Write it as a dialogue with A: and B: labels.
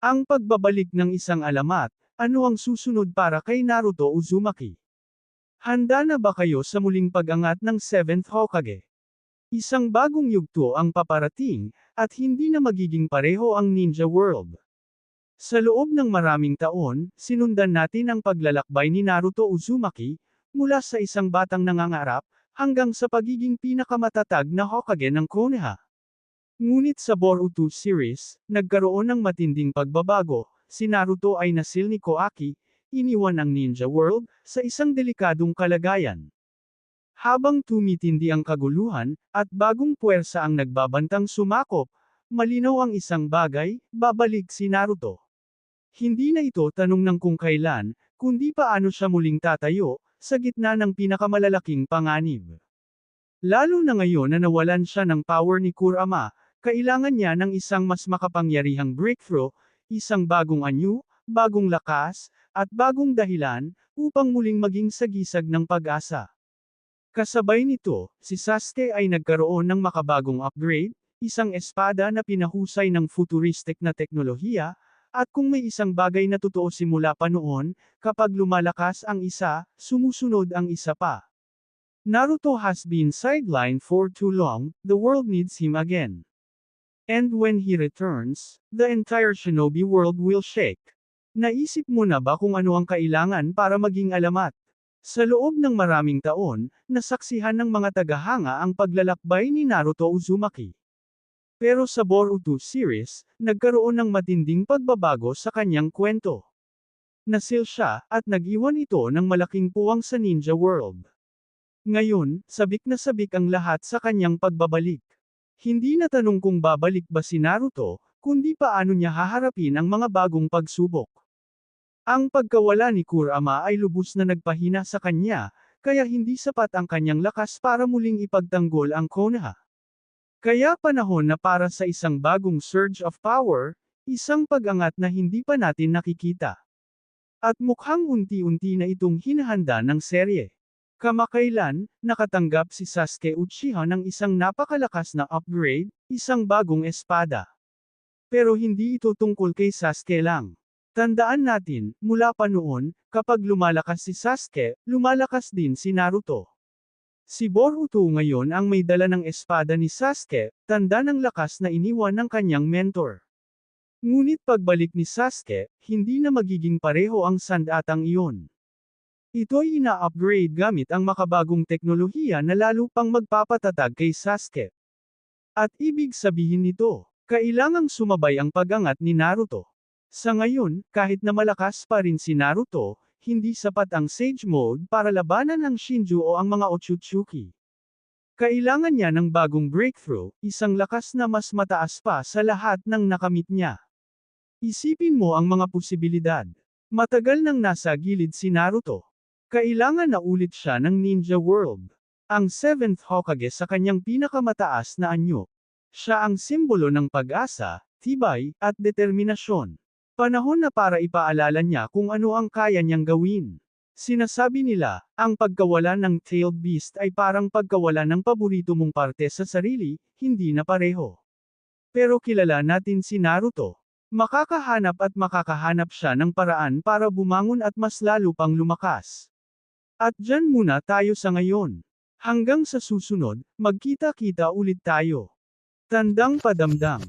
A: Ang pagbabalik ng isang alamat, ano ang susunod para kay Naruto Uzumaki? Handa na ba kayo sa muling pag-angat ng 7th Hokage? Isang bagong yugto ang paparating, at hindi na magiging pareho ang Ninja World. Sa loob ng maraming taon, sinundan natin ang paglalakbay ni Naruto Uzumaki, mula sa isang batang nangangarap, hanggang sa pagiging pinakamatatag na Hokage ng Konoha. Ngunit sa Boruto series, nagkaroon ng matinding pagbabago, si Naruto ay nasil ni Koaki, iniwan ang Ninja World, sa isang delikadong kalagayan. Habang tumitindi ang kaguluhan, at bagong puwersa ang nagbabantang sumakop, malinaw ang isang bagay, babalik si Naruto. Hindi na ito tanong ng kung kailan, kundi paano siya muling tatayo, sa gitna ng pinakamalalaking panganib. Lalo na ngayon na nawalan siya ng power ni Kurama, kailangan niya ng isang mas makapangyarihang breakthrough, isang bagong anyo, bagong lakas, at bagong dahilan, upang muling maging sagisag ng pag-asa. Kasabay nito, si Sasuke ay nagkaroon ng makabagong upgrade, isang espada na pinahusay ng futuristic na teknolohiya, at kung may isang bagay na totoo simula pa noon, kapag lumalakas ang isa, sumusunod ang isa pa. Naruto has been sidelined for too long, the world needs him again. And when he returns, the entire shinobi world will shake. Naisip mo na ba kung ano ang kailangan para maging alamat? Sa loob ng maraming taon, nasaksihan ng mga tagahanga ang paglalakbay ni Naruto Uzumaki. Pero sa Boruto series, nagkaroon ng matinding pagbabago sa kanyang kwento. Nasil siya, at nag-iwan ito ng malaking puwang sa Ninja World. Ngayon, sabik na sabik ang lahat sa kanyang pagbabalik. Hindi na tanong kung babalik ba si Naruto, kundi paano niya haharapin ang mga bagong pagsubok. Ang pagkawala ni Kurama ay lubos na nagpahina sa kanya, kaya hindi sapat ang kanyang lakas para muling ipagtanggol ang Konoha. Kaya panahon na para sa isang bagong surge of power, isang pag-angat na hindi pa natin nakikita. At mukhang unti-unti na itong hinahanda ng serye. Kamakailan, nakatanggap si Sasuke Uchiha ng isang napakalakas na upgrade, isang bagong espada. Pero hindi ito tungkol kay Sasuke lang. Tandaan natin, mula pa noon, kapag lumalakas si Sasuke, lumalakas din si Naruto. Si Boruto ngayon ang may dala ng espada ni Sasuke, tanda ng lakas na iniwan ng kanyang mentor. Ngunit pagbalik ni Sasuke, hindi na magiging pareho ang sandatang iyon. Ito'y ina-upgrade gamit ang makabagong teknolohiya na lalo pang magpapatatag kay Sasuke. At ibig sabihin nito, kailangang sumabay ang pag-angat ni Naruto. Sa ngayon, kahit na malakas pa rin si Naruto, hindi sapat ang Sage Mode para labanan ang Shinju o ang mga Otsutsuki. Kailangan niya ng bagong breakthrough, isang lakas na mas mataas pa sa lahat ng nakamit niya. Isipin mo ang mga posibilidad. Matagal nang nasa gilid si Naruto. Kailangan na ulit siya ng Ninja World. Ang 7th Hokage sa kanyang pinakamataas na anyo. Siya ang simbolo ng pag-asa, tibay, at determinasyon. Panahon na para ipaalala niya kung ano ang kaya niyang gawin. Sinasabi nila, ang pagkawala ng tailed beast ay parang pagkawala ng paborito mong parte sa sarili, hindi na pareho. Pero kilala natin si Naruto. Makakahanap at makakahanap siya ng paraan para bumangon at mas lalo pang lumakas. At dyan muna tayo sa ngayon. Hanggang sa susunod, magkita-kita ulit tayo. Tandang padamdam.